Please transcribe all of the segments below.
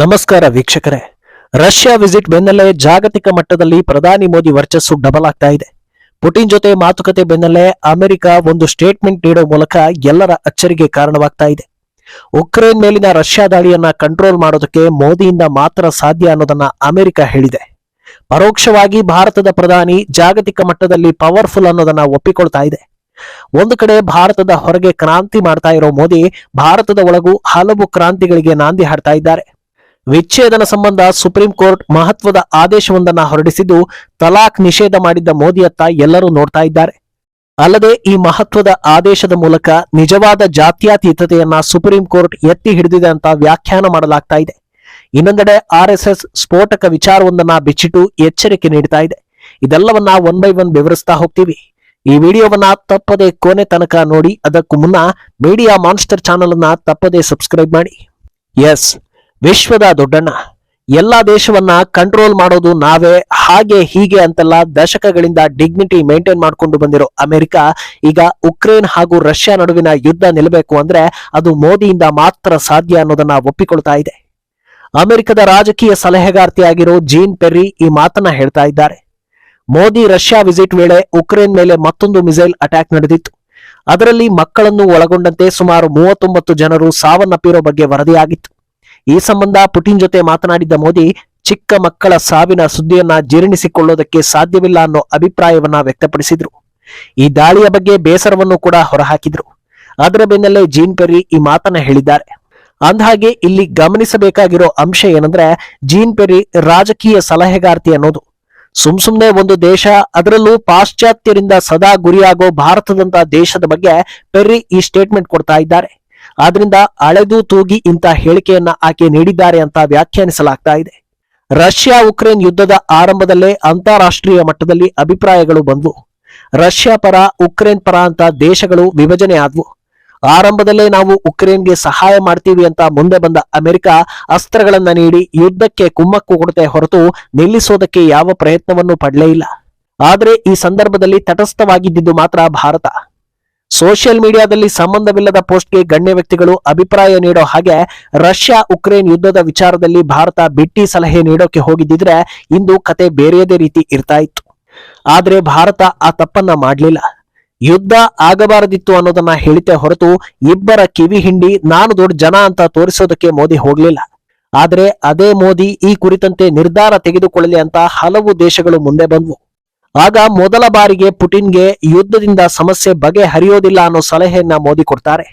ನಮಸ್ಕಾರ ವೀಕ್ಷಕರೇ. Russia visit ಬೆನ್ನಲ್ಲೇ ಜಾಗತಿಕ ಮಟ್ಟದಲ್ಲಿ ಪ್ರಧಾನಿ ಮೋದಿ ವರ್ಚಸ್ಸು ಡಬಲ್ ಆಗ್ತಾ ಇದೆ. ಪುಟಿನ್ ಜೊತೆ ಮಾತುಕತೆ ಬೆನ್ನಲ್ಲೇ ಅಮೆರಿಕ ಒಂದು ಸ್ಟೇಟ್ಮೆಂಟ್ ನೀಡೋ ಮೂಲಕ ಎಲ್ಲರ ಅಚ್ಚರಿಗೆ ಕಾರಣವಾಗ್ತಾ ಇದೆ. ಉಕ್ರೇನ್ ಮೇಲಿನ ರಷ್ಯಾ ದಾಳಿಯನ್ನ ಕಂಟ್ರೋಲ್ ಮಾಡೋದಕ್ಕೆ ಮೋದಿಯಿಂದ ಮಾತ್ರ ಸಾಧ್ಯ ಅನ್ನೋದನ್ನ ಅಮೆರಿಕ ಹೇಳಿದೆ. ಪರೋಕ್ಷವಾಗಿ ಭಾರತದ ಪ್ರಧಾನಿ ಜಾಗತಿಕ ಮಟ್ಟದಲ್ಲಿ ಪವರ್ಫುಲ್ ಅನ್ನೋದನ್ನ ಒಪ್ಪಿಕೊಳ್ತಾ ಇದೆ. ಒಂದು ಕಡೆ ಭಾರತದ ಹೊರಗೆ ಕ್ರಾಂತಿ ಮಾಡ್ತಾ ಇರೋ ಮೋದಿ ಭಾರತದ ಒಳಗೂ ಹಲವು ಕ್ರಾಂತಿಗಳಿಗೆ ನಾಂದಿ ಹಾಡ್ತಾ ಇದ್ದಾರೆ. ವಿಚ್ಛೇದನ ಸಂಬಂಧ ಸುಪ್ರೀಂ ಕೋರ್ಟ್ ಮಹತ್ವದ ಆದೇಶವೊಂದನ್ನು ಹೊರಡಿಸಿದ್ದು ತಲಾಕ್ ನಿಷೇಧ ಮಾಡಿದ್ದ ಮೋದಿಯತ್ತ ಎಲ್ಲರೂ ನೋಡ್ತಾ ಇದ್ದಾರೆ. ಅಲ್ಲದೆ ಈ ಮಹತ್ವದ ಆದೇಶದ ಮೂಲಕ ನಿಜವಾದ ಜಾತ್ಯಾತೀತತೆಯನ್ನ ಸುಪ್ರೀಂ ಕೋರ್ಟ್ ಎತ್ತಿ ಹಿಡಿದಿದೆ ಅಂತ ವ್ಯಾಖ್ಯಾನ ಮಾಡಲಾಗ್ತಾ ಇದೆ. ಇನ್ನೊಂದೆಡೆ ಆರ್ ಎಸ್ ಎಸ್ ಸ್ಫೋಟಕ ವಿಚಾರವೊಂದನ್ನ ಬಿಚ್ಚಿಟ್ಟು ಎಚ್ಚರಿಕೆ ನೀಡ್ತಾ ಇದೆ. ಇದೆಲ್ಲವನ್ನ ಒನ್ ಬೈ ಒನ್ ವಿವರಿಸ್ತಾ ಹೋಗ್ತೀವಿ. ಈ ವಿಡಿಯೋವನ್ನ ತಪ್ಪದೆ ಕೊನೆ ತನಕ ನೋಡಿ, ಅದಕ್ಕೂ ಮುನ್ನ ಮೀಡಿಯಾ ಮಾನ್ಸ್ಟರ್ ಚಾನಲ್ ಅನ್ನ ತಪ್ಪದೆ ಸಬ್ಸ್ಕ್ರೈಬ್ ಮಾಡಿ. ಎಸ್. ವಿಶ್ವದ ದೊಡ್ಡಣ್ಣ. ಎಲ್ಲ ದೇಶವನ್ನ ಕಂಟ್ರೋಲ್ ಮಾಡೋದು ನಾವೇ, ಹಾಗೆ ಹೀಗೆ ಅಂತೆಲ್ಲ ದಶಕಗಳಿಂದ ಡಿಗ್ನಿಟಿ ಮೇಂಟೈನ್ ಮಾಡ್ಕೊಂಡು ಬಂದಿರೋ ಅಮೆರಿಕ, ಈಗ ಉಕ್ರೇನ್ ಹಾಗೂ ರಷ್ಯಾ ನಡುವಿನ ಯುದ್ಧ ನಿಲ್ಲಬೇಕು ಅಂದ್ರೆ ಅದು ಮೋದಿಯಿಂದ ಮಾತ್ರ ಸಾಧ್ಯ ಅನ್ನೋದನ್ನ ಒಪ್ಪಿಕೊಳ್ತಾ ಇದೆ. ಅಮೆರಿಕದ ರಾಜಕೀಯ ಸಲಹೆಗಾರ್ತಿಯಾಗಿರೋ ಜೀನ್ ಪೆರ್ರಿ ಈ ಮಾತನ್ನ ಹೇಳ್ತಾ ಇದ್ದಾರೆ. ಮೋದಿ ರಷ್ಯಾ ವಿಸಿಟ್ ವೇಳೆ ಉಕ್ರೇನ್ ಮೇಲೆ ಮತ್ತೊಂದು ಮಿಸೈಲ್ ಅಟ್ಯಾಕ್ ನಡೆದಿತ್ತು. ಅದರಲ್ಲಿ ಮಕ್ಕಳನ್ನು ಒಳಗೊಂಡಂತೆ ಸುಮಾರು ಮೂವತ್ತೊಂಬತ್ತು ಜನರು ಸಾವನ್ನಪ್ಪಿರೋ ಬಗ್ಗೆ ವರದಿಯಾಗಿತ್ತು. ಈ ಸಂಬಂಧ ಪುಟಿನ್ ಜೊತೆ ಮಾತನಾಡಿದ್ದ ಮೋದಿ, ಚಿಕ್ಕ ಮಕ್ಕಳ ಸಾವಿನ ಸುದ್ದಿಯನ್ನ ಜೀರ್ಣಿಸಿಕೊಳ್ಳೋದಕ್ಕೆ ಸಾಧ್ಯವಿಲ್ಲ ಅನ್ನೋ ಅಭಿಪ್ರಾಯವನ್ನ ವ್ಯಕ್ತಪಡಿಸಿದ್ರು. ಈ ದಾಳಿಯ ಬಗ್ಗೆ ಬೇಸರವನ್ನು ಕೂಡ ಹೊರಹಾಕಿದ್ರು. ಅದರ ಬೆನ್ನಲ್ಲೇ ಜೀನ್ ಪೆರಿ ಈ ಮಾತನ್ನ ಹೇಳಿದ್ದಾರೆ. ಅಂದಹಾಗೆ ಇಲ್ಲಿ ಗಮನಿಸಬೇಕಾಗಿರೋ ಅಂಶ ಏನಂದ್ರೆ, ಜೀನ್ ಪೆರಿ ರಾಜಕೀಯ ಸಲಹೆಗಾರ್ತಿ ಅನ್ನೋದು. ಸುಮ್ ಸುಮ್ನೆ ಒಂದು ದೇಶ, ಅದರಲ್ಲೂ ಪಾಶ್ಚಾತ್ಯರಿಂದ ಸದಾ ಗುರಿಯಾಗೋ ಭಾರತದಂತ ದೇಶದ ಬಗ್ಗೆ ಪೆರ್ರಿ ಈ ಸ್ಟೇಟ್ಮೆಂಟ್ ಕೊಡ್ತಾ ಇದ್ದಾರೆ. ಆದ್ರಿಂದ ಅಳೆದು ತೂಗಿ ಇಂಥ ಹೇಳಿಕೆಯನ್ನ ಆಕೆ ನೀಡಿದ್ದಾರೆ ಅಂತ ವ್ಯಾಖ್ಯಾನಿಸಲಾಗ್ತಾ ಇದೆ. ರಷ್ಯಾ ಉಕ್ರೇನ್ ಯುದ್ಧದ ಆರಂಭದಲ್ಲೇ ಅಂತಾರಾಷ್ಟ್ರೀಯ ಮಟ್ಟದಲ್ಲಿ ಅಭಿಪ್ರಾಯಗಳು ಬಂದ್ವು. ರಷ್ಯಾ ಪರ, ಉಕ್ರೇನ್ ಪರ ಅಂತ ದೇಶಗಳು ವಿಭಜನೆ ಆದ್ವು. ಆರಂಭದಲ್ಲೇ ನಾವು ಉಕ್ರೇನ್ಗೆ ಸಹಾಯ ಮಾಡ್ತೀವಿ ಅಂತ ಮುಂದೆ ಬಂದ ಅಮೆರಿಕ ಅಸ್ತ್ರಗಳನ್ನ ನೀಡಿ ಯುದ್ಧಕ್ಕೆ ಕುಮ್ಮಕ್ಕು ಕೊಡತೆ ಹೊರತು ನಿಲ್ಲಿಸೋದಕ್ಕೆ ಯಾವ ಪ್ರಯತ್ನವನ್ನು ಪಡಲೇ ಇಲ್ಲ. ಆದರೆ ಈ ಸಂದರ್ಭದಲ್ಲಿ ತಟಸ್ಥವಾಗಿದ್ದುದು ಮಾತ್ರ ಭಾರತ. ಸೋಷಿಯಲ್ ಮೀಡಿಯಾದಲ್ಲಿ ಸಂಬಂಧವಿಲ್ಲದ ಪೋಸ್ಟ್ಗೆ ಗಣ್ಯ ವ್ಯಕ್ತಿಗಳು ಅಭಿಪ್ರಾಯ ನೀಡೋ ಹಾಗೆ ರಷ್ಯಾ ಉಕ್ರೇನ್ ಯುದ್ಧದ ವಿಚಾರದಲ್ಲಿ ಭಾರತ ಬಿಟ್ಟಿ ಸಲಹೆ ನೀಡೋಕೆ ಹೋಗಿದ್ದಿದ್ರೆ ಇಂದು ಕತೆ ಬೇರೆಯದೇ ರೀತಿ ಇರ್ತಾ ಇತ್ತು. ಆದ್ರೆ ಭಾರತ ಆ ತಪ್ಪನ್ನ ಮಾಡಲಿಲ್ಲ. ಯುದ್ಧ ಆಗಬಾರದಿತ್ತು ಅನ್ನೋದನ್ನ ಹೇಳಿತೆ ಹೊರತು ಇಬ್ಬರ ಕಿವಿ ಹಿಂಡಿ ನಾನು ದೊಡ್ಡ ಜನ ಅಂತ ತೋರಿಸೋದಕ್ಕೆ ಮೋದಿ ಹೋಗ್ಲಿಲ್ಲ. ಆದ್ರೆ ಅದೇ ಮೋದಿ ಈ ಕುರಿತಂತೆ ನಿರ್ಧಾರ ತೆಗೆದುಕೊಳ್ಳಲಿ ಅಂತ ಹಲವು ದೇಶಗಳು ಮುಂದೆ ಬಂದ್ವು. ಆಗ ಮೊದಲ ಬಾರಿಗೆ ಪುಟಿನ್ಗೆ ಯುದ್ಧದಿಂದ ಸಮಸ್ಯೆ ಬಗೆಹರಿಯೋದಿಲ್ಲ ಅನ್ನೋ ಸಲಹೆಯನ್ನ ಮೋದಿ ಕೊಡ್ತಾರೆ.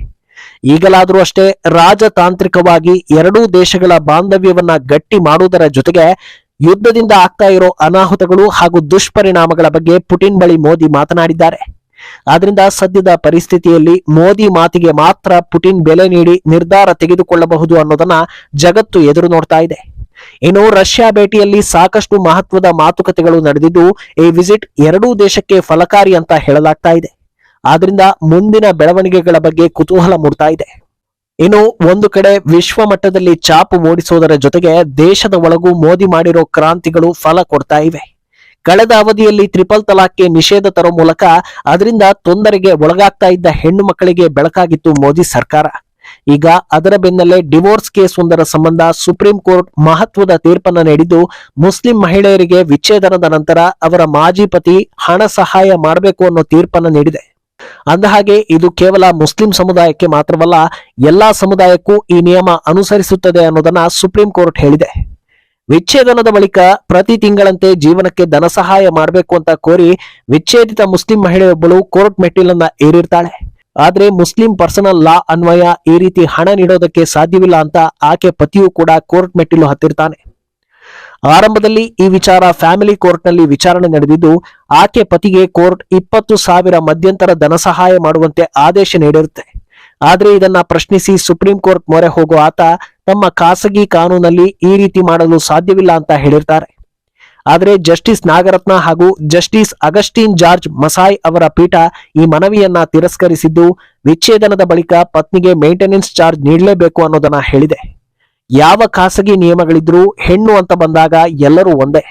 ಈಗಲಾದರೂ ಅಷ್ಟೇ ರಾಜತಾಂತ್ರಿಕವಾಗಿ ಎರಡೂ ದೇಶಗಳ ಬಾಂಧವ್ಯವನ್ನ ಗಟ್ಟಿ ಮಾಡುವುದರ ಜೊತೆಗೆ ಯುದ್ಧದಿಂದ ಆಗ್ತಾ ಇರೋ ಅನಾಹುತಗಳು ಹಾಗೂ ದುಷ್ಪರಿಣಾಮಗಳ ಬಗ್ಗೆ ಪುಟಿನ್ ಬಳಿ ಮೋದಿ ಮಾತನಾಡಿದ್ದಾರೆ. ಆದ್ರಿಂದ ಸದ್ಯದ ಪರಿಸ್ಥಿತಿಯಲ್ಲಿ ಮೋದಿ ಮಾತಿಗೆ ಮಾತ್ರ ಪುಟಿನ್ ಬೆಲೆ ನೀಡಿ ನಿರ್ಧಾರ ತೆಗೆದುಕೊಳ್ಳಬಹುದು ಅನ್ನೋದನ್ನ ಜಗತ್ತು ಎದುರು ನೋಡ್ತಾ ಇದೆ. ಇನ್ನು ರಷ್ಯಾ ಭೇಟಿಯಲ್ಲಿ ಸಾಕಷ್ಟು ಮಹತ್ವದ ಮಾತುಕತೆಗಳು ನಡೆದಿದ್ದು, ಈ ವಿಸಿಟ್ ಎರಡೂ ದೇಶಕ್ಕೆ ಫಲಕಾರಿ ಅಂತ ಹೇಳಲಾಗ್ತಾ ಇದೆ. ಆದ್ರಿಂದ ಮುಂದಿನ ಬೆಳವಣಿಗೆಗಳ ಬಗ್ಗೆ ಕುತೂಹಲ ಮೂಡ್ತಾ ಇದೆ. ಇನ್ನು ಒಂದು ಕಡೆ ವಿಶ್ವ ಮಟ್ಟದಲ್ಲಿ ಚಾಪು ಮೂಡಿಸುವುದರ ಜೊತೆಗೆ ದೇಶದ ಒಳಗೂ ಮೋದಿ ಮಾಡಿರೋ ಕ್ರಾಂತಿಗಳು ಫಲ ಕೊಡ್ತಾ ಇವೆ. ಕಳೆದ ಅವಧಿಯಲ್ಲಿ ತ್ರಿಪಲ್ ತಲಾಖ್ಗೆ ನಿಷೇಧ ತರೋ ಮೂಲಕ, ಅದರಿಂದ ತೊಂದರೆಗೆ ಒಳಗಾಗ್ತಾ ಇದ್ದ ಹೆಣ್ಣು ಮಕ್ಕಳಿಗೆ ಬೆಳಕಾಗಿತ್ತು ಮೋದಿ ಸರ್ಕಾರ. ಈಗ ಅದರ ಬೆನ್ನಲ್ಲೇ ಡಿವೋರ್ಸ್ ಕೇಸ್ ಒಂದರ ಸಂಬಂಧ ಸುಪ್ರೀಂ ಕೋರ್ಟ್ ಮಹತ್ವದ ತೀರ್ಪನ್ನ ನೀಡಿದ್ದು ಮುಸ್ಲಿಂ ಮಹಿಳೆಯರಿಗೆ ವಿಚ್ಛೇದನದ ನಂತರ ಅವರ ಮಾಜಿ ಪತಿ ಹಣ ಸಹಾಯ ಮಾಡಬೇಕು ಅನ್ನೋ ತೀರ್ಪನ್ನ ನೀಡಿದೆ. ಅಂದಹಾಗೆ ಇದು ಕೇವಲ ಮುಸ್ಲಿಂ ಸಮುದಾಯಕ್ಕೆ ಮಾತ್ರವಲ್ಲ ಎಲ್ಲಾ ಸಮುದಾಯಕ್ಕೂ ಈ ನಿಯಮ ಅನುಸರಿಸುತ್ತದೆ ಅನ್ನೋದನ್ನ ಸುಪ್ರೀಂ ಕೋರ್ಟ್ ಹೇಳಿದೆ. ವಿಚ್ಛೇದನದ ಬಳಿಕ ಪ್ರತಿ ತಿಂಗಳಂತೆ ಜೀವನಕ್ಕೆ ಧನ ಸಹಾಯ ಮಾಡಬೇಕು ಅಂತ ಕೋರಿ ವಿಚ್ಛೇದಿತ ಮುಸ್ಲಿಂ ಮಹಿಳೆಯೊಬ್ಬಳು ಕೋರ್ಟ್ ಮೆಟ್ಟಿಲನ್ನ ಏರಿರ್ತಾಳೆ. ಆದ್ರೆ ಮುಸ್ಲಿಂ ಪರ್ಸನಲ್ ಲಾ ಅನ್ವಯ ಈ ರೀತಿ ಹಣ ನೀಡೋದಕ್ಕೆ ಸಾಧ್ಯವಿಲ್ಲ ಅಂತ ಆಕೆ ಪತಿಯೂ ಕೂಡ ಕೋರ್ಟ್ ಮೆಟ್ಟಿಲು ಹತ್ತಿರ್ತಾನೆ. ಆರಂಭದಲ್ಲಿ ಈ ವಿಚಾರ ಫ್ಯಾಮಿಲಿ ಕೋರ್ಟ್ನಲ್ಲಿ ವಿಚಾರಣೆ ನಡೆದಿದ್ದು, ಆಕೆ ಪತಿಗೆ ಕೋರ್ಟ್ ಇಪ್ಪತ್ತು ಸಾವಿರ ಮಧ್ಯಂತರ ಧನ ಸಹಾಯ ಮಾಡುವಂತೆ ಆದೇಶ ನೀಡಿರುತ್ತೆ. ಆದರೆ ಇದನ್ನ ಪ್ರಶ್ನಿಸಿ ಸುಪ್ರೀಂ ಕೋರ್ಟ್ ಮೊರೆ ಹೋಗುವ ಆತ ತಮ್ಮ ಖಾಸಗಿ ಕಾನೂನಲ್ಲಿ ಈ ರೀತಿ ಮಾಡಲು ಸಾಧ್ಯವಿಲ್ಲ ಅಂತ ಹೇಳಿರ್ತಾರೆ. ಆದ್ರೆ ಜಸ್ಟಿಸ್ ನಾಗರತ್ನ ಹಾಗೂ ಜಸ್ಟಿಸ್ ಅಗಸ್ಟಿನ್ ಜಾರ್ಜ್ ಮಸಾಯ್ ಅವರ ಪೀಠ ಈ ಮನವಿಯನ್ನ ತಿರಸ್ಕರಿಸಿದ್ದು, ವಿಚ್ಛೇದನದ ಬಳಿಕ ಪತ್ನಿಗೆ ಮೇಂಟೆನೆನ್ಸ್ ಚಾರ್ಜ್ ನೀಡಲೇಬೇಕು ಅನ್ನೋದನ್ನ ಹೇಳಿದೆ. ಯಾವ ಖಾಸಗಿ ನಿಯಮಗಳಿದ್ರೂ ಹೆಣ್ಣು ಅಂತ ಬಂದಾಗ ಎಲ್ಲರೂ ಒಂದೇ.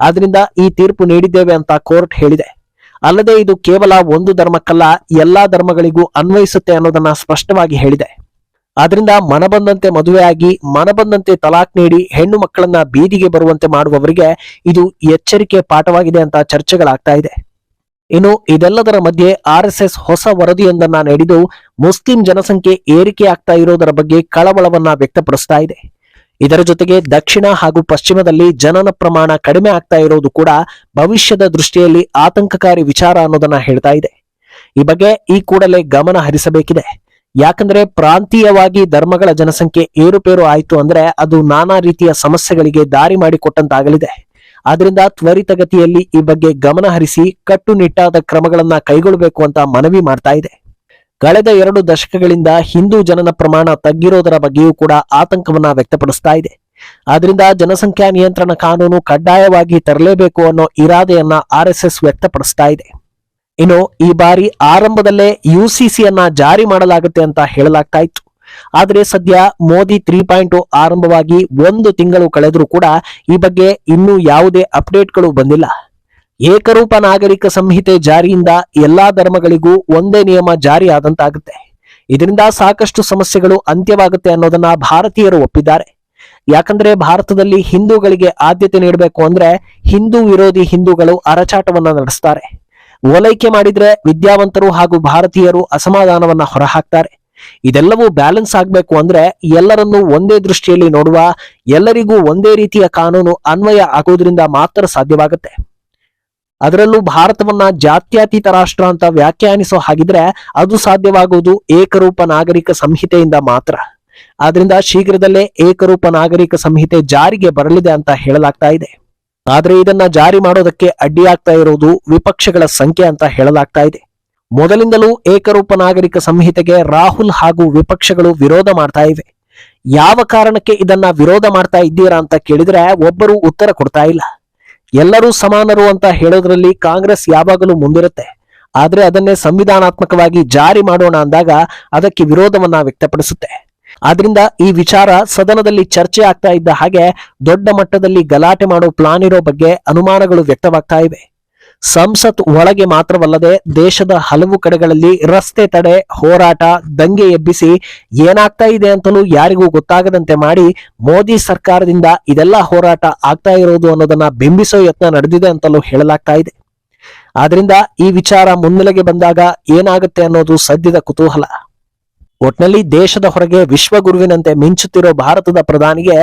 ಆದ್ರಿಂದ ಈ ತೀರ್ಪು ನೀಡಿದ್ದೇವೆ ಅಂತ ಕೋರ್ಟ್ ಹೇಳಿದೆ. ಅಲ್ಲದೆ ಇದು ಕೇವಲ ಒಂದು ಧರ್ಮಕ್ಕಲ್ಲ, ಎಲ್ಲಾ ಧರ್ಮಗಳಿಗೂ ಅನ್ವಯಿಸುತ್ತೆ ಅನ್ನೋದನ್ನ ಸ್ಪಷ್ಟವಾಗಿ ಹೇಳಿದೆ. ಆದ್ರಿಂದ ಮನಬಂದಂತೆ ಮದುವೆಯಾಗಿ, ಮನಬಂದಂತೆ ತಲಾಕ್ ನೀಡಿ, ಹೆಣ್ಣು ಮಕ್ಕಳನ್ನ ಬೀದಿಗೆ ಬರುವಂತೆ ಮಾಡುವವರಿಗೆ ಇದು ಎಚ್ಚರಿಕೆ ಪಾಠವಾಗಿದೆ ಅಂತ ಚರ್ಚೆಗಳಾಗ್ತಾ ಇದೆ. ಇನ್ನು ಇದೆಲ್ಲದರ ಮಧ್ಯೆ ಆರ್ ಎಸ್ ಎಸ್ ಹೊಸ ವರದಿಯೊಂದನ್ನ ನೀಡಿದ್ದು, ಮುಸ್ಲಿಂ ಜನಸಂಖ್ಯೆ ಏರಿಕೆ ಆಗ್ತಾ ಇರೋದರ ಬಗ್ಗೆ ಕಳವಳವನ್ನ ವ್ಯಕ್ತಪಡಿಸ್ತಾ ಇದೆ. ಇದರ ಜೊತೆಗೆ ದಕ್ಷಿಣ ಹಾಗೂ ಪಶ್ಚಿಮದಲ್ಲಿ ಜನನ ಪ್ರಮಾಣ ಕಡಿಮೆ ಆಗ್ತಾ ಇರೋದು ಕೂಡ ಭವಿಷ್ಯದ ದೃಷ್ಟಿಯಲ್ಲಿ ಆತಂಕಕಾರಿ ವಿಚಾರ ಅನ್ನೋದನ್ನ ಹೇಳ್ತಾ ಇದೆ. ಈ ಬಗ್ಗೆ ಈ ಕೂಡಲೇ ಗಮನ ಹರಿಸಬೇಕಿದೆ. ಯಾಕಂದ್ರೆ ಪ್ರಾಂತೀಯವಾಗಿ ಧರ್ಮಗಳ ಜನಸಂಖ್ಯೆ ಏರುಪೇರು ಆಯಿತು ಅಂದ್ರೆ ಅದು ನಾನಾ ರೀತಿಯ ಸಮಸ್ಯೆಗಳಿಗೆ ದಾರಿ ಮಾಡಿಕೊಟ್ಟಂತಾಗಲಿದೆ. ಆದ್ರಿಂದ ತ್ವರಿತಗತಿಯಲ್ಲಿ ಈ ಬಗ್ಗೆ ಗಮನ ಹರಿಸಿ ಕಟ್ಟುನಿಟ್ಟಾದ ಕ್ರಮಗಳನ್ನ ಕೈಗೊಳ್ಳಬೇಕು ಅಂತ ಮನವಿ ಮಾಡ್ತಾ ಇದೆ. ಕಳೆದ ಎರಡು ದಶಕಗಳಿಂದ ಹಿಂದೂ ಜನನ ಪ್ರಮಾಣ ತಗ್ಗಿರೋದರ ಬಗ್ಗೆಯೂ ಕೂಡ ಆತಂಕವನ್ನ ವ್ಯಕ್ತಪಡಿಸ್ತಾ ಇದೆ. ಆದ್ರಿಂದ ಜನಸಂಖ್ಯಾ ನಿಯಂತ್ರಣ ಕಾನೂನು ಕಡ್ಡಾಯವಾಗಿ ತರಲೇಬೇಕು ಅನ್ನೋ ಇರಾದೆಯನ್ನ ಆರ್ ಎಸ್ ಎಸ್ ವ್ಯಕ್ತಪಡಿಸ್ತಾ ಇದೆ. ಇನ್ನು ಈ ಬಾರಿ ಆರಂಭದಲ್ಲೇ ಯುಸಿಸಿಯನ್ನ ಜಾರಿ ಮಾಡಲಾಗುತ್ತೆ ಅಂತ ಹೇಳಲಾಗ್ತಾ ಆದ್ರೆ ಸದ್ಯ ಮೋದಿ ತ್ರೀ ಪಾಯಿಂಟ್ ಆರಂಭವಾಗಿ ಒಂದು ತಿಂಗಳು ಕಳೆದರೂ ಕೂಡ ಈ ಬಗ್ಗೆ ಇನ್ನೂ ಯಾವುದೇ ಅಪ್ಡೇಟ್ಗಳು ಬಂದಿಲ್ಲ. ಏಕರೂಪ ನಾಗರಿಕ ಸಂಹಿತೆ ಜಾರಿಯಿಂದ ಎಲ್ಲಾ ಧರ್ಮಗಳಿಗೂ ಒಂದೇ ನಿಯಮ ಜಾರಿ ಆದಂತಾಗುತ್ತೆ ಇದರಿಂದ ಸಾಕಷ್ಟು ಸಮಸ್ಯೆಗಳು ಅಂತ್ಯವಾಗುತ್ತೆ ಅನ್ನೋದನ್ನ ಭಾರತೀಯರು ಒಪ್ಪಿದ್ದಾರೆ. ಯಾಕಂದ್ರೆ ಭಾರತದಲ್ಲಿ ಹಿಂದೂಗಳಿಗೆ ಆದ್ಯತೆ ನೀಡಬೇಕು ಅಂದ್ರೆ ಹಿಂದೂ ವಿರೋಧಿ ಹಿಂದೂಗಳು ಅರಚಾಟವನ್ನ ನಡೆಸ್ತಾರೆ. ಓಲೈಕೆ ಮಾಡಿದ್ರೆ ವಿದ್ಯಾವಂತರು ಹಾಗೂ ಭಾರತೀಯರು ಅಸಮಾಧಾನವನ್ನ ಹೊರಹಾಕ್ತಾರೆ. ಇದೆಲ್ಲವೂ ಬ್ಯಾಲೆನ್ಸ್ ಆಗ್ಬೇಕು ಅಂದ್ರೆ ಎಲ್ಲರನ್ನೂ ಒಂದೇ ದೃಷ್ಟಿಯಲ್ಲಿ ನೋಡುವ, ಎಲ್ಲರಿಗೂ ಒಂದೇ ರೀತಿಯ ಕಾನೂನು ಅನ್ವಯ ಆಗೋದ್ರಿಂದ ಮಾತ್ರ ಸಾಧ್ಯವಾಗುತ್ತೆ. ಅದರಲ್ಲೂ ಭಾರತವನ್ನ ಜಾತ್ಯತೀತ ರಾಷ್ಟ್ರ ಅಂತ ವ್ಯಾಖ್ಯಾನಿಸೋ ಹಾಗಿದ್ರೆ ಅದು ಸಾಧ್ಯವಾಗುವುದು ಏಕರೂಪ ನಾಗರಿಕ ಸಂಹಿತೆಯಿಂದ ಮಾತ್ರ. ಆದ್ರಿಂದ ಶೀಘ್ರದಲ್ಲೇ ಏಕರೂಪ ನಾಗರಿಕ ಸಂಹಿತೆ ಜಾರಿಗೆ ಬರಲಿದೆ ಅಂತ ಹೇಳಲಾಗ್ತಾ ಇದೆ. ಆದ್ರೆ ಇದನ್ನ ಜಾರಿ ಮಾಡೋದಕ್ಕೆ ಅಡ್ಡಿಯಾಗ್ತಾ ಇರುವುದು ವಿಪಕ್ಷಗಳ ಸಂಖ್ಯೆ ಅಂತ ಹೇಳಲಾಗ್ತಾ ಇದೆ. ಮೊದಲಿಂದಲೂ ಏಕರೂಪ ನಾಗರಿಕ ಸಂಹಿತೆಗೆ ರಾಹುಲ್ ಹಾಗೂ ವಿಪಕ್ಷಗಳು ವಿರೋಧ ಮಾಡ್ತಾ ಇವೆ. ಯಾವ ಕಾರಣಕ್ಕೆ ಇದನ್ನ ವಿರೋಧ ಮಾಡ್ತಾ ಇದ್ದೀರಾ ಅಂತ ಕೇಳಿದ್ರೆ ಒಬ್ಬರು ಉತ್ತರ ಕೊಡ್ತಾ ಇಲ್ಲ. ಎಲ್ಲರೂ ಸಮಾನರು ಅಂತ ಹೇಳೋದ್ರಲ್ಲಿ ಕಾಂಗ್ರೆಸ್ ಯಾವಾಗಲೂ ಮುಂದಿರುತ್ತೆ. ಆದರೆ ಅದನ್ನೇ ಸಂವಿಧಾನಾತ್ಮಕವಾಗಿ ಜಾರಿ ಮಾಡೋಣ ಅಂದಾಗ ಅದಕ್ಕೆ ವಿರೋಧವನ್ನ ವ್ಯಕ್ತಪಡಿಸುತ್ತೆ. ಆದ್ರಿಂದ ಈ ವಿಚಾರ ಸದನದಲ್ಲಿ ಚರ್ಚೆ ಆಗ್ತಾ ಇದ್ದ ಹಾಗೆ ದೊಡ್ಡ ಮಟ್ಟದಲ್ಲಿ ಗಲಾಟೆ ಮಾಡೋ ಪ್ಲಾನ್ ಇರೋ ಬಗ್ಗೆ ಅನುಮಾನಗಳು ವ್ಯಕ್ತವಾಗ್ತಾ ಇವೆ. ಸಂಸತ್ ಒಳಗೆ ಮಾತ್ರವಲ್ಲದೆ ದೇಶದ ಹಲವು ಕಡೆಗಳಲ್ಲಿ ರಸ್ತೆ ತಡೆ, ಹೋರಾಟ, ದಂಗೆ ಎಬ್ಬಿಸಿ ಏನಾಗ್ತಾ ಇದೆ ಅಂತಲೂ ಯಾರಿಗೂ ಗೊತ್ತಾಗದಂತೆ ಮಾಡಿ ಮೋದಿ ಸರ್ಕಾರದಿಂದ ಇದೆಲ್ಲ ಹೋರಾಟ ಆಗ್ತಾ ಇರೋದು ಅನ್ನೋದನ್ನ ಬಿಂಬಿಸೋ ಯತ್ನ ನಡೆದಿದೆ ಅಂತಲೂ ಹೇಳಲಾಗ್ತಾ ಇದೆ. ಆದ್ರಿಂದ ಈ ವಿಚಾರ ಮುನ್ನೆಲೆಗೆ ಬಂದಾಗ ಏನಾಗುತ್ತೆ ಅನ್ನೋದು ಸದ್ಯದ ಕುತೂಹಲ. ಒಟ್ನಲ್ಲಿ ದೇಶದ ಹೊರಗೆ ವಿಶ್ವಗುರುವಿನಂತೆ ಮಿಂಚುತ್ತಿರೋ ಭಾರತದ ಪ್ರಧಾನಿಗೆ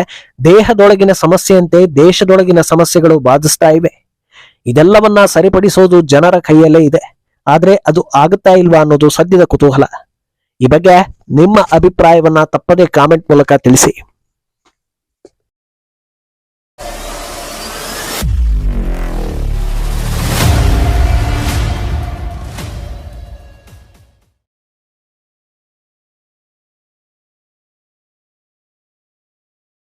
ದೇಹದೊಳಗಿನ ಸಮಸ್ಯೆಯಂತೆ ದೇಶದೊಳಗಿನ ಸಮಸ್ಯೆಗಳು ಬಾಧಿಸ್ತಾ ಇವೆ. ಇದೆಲ್ಲವನ್ನ ಸರಿಪಡಿಸೋದು ಜನರ ಕೈಯಲ್ಲೇ ಇದೆ. ಆದ್ರೆ ಅದು ಆಗುತ್ತಾ ಇಲ್ವಾ ಅನ್ನೋದು ಸದ್ಯದ ಕುತೂಹಲ. ಈ ಬಗ್ಗೆ ನಿಮ್ಮ ಅಭಿಪ್ರಾಯವನ್ನ ತಪ್ಪದೇ ಕಾಮೆಂಟ್ ಮೂಲಕ ತಿಳಿಸಿ.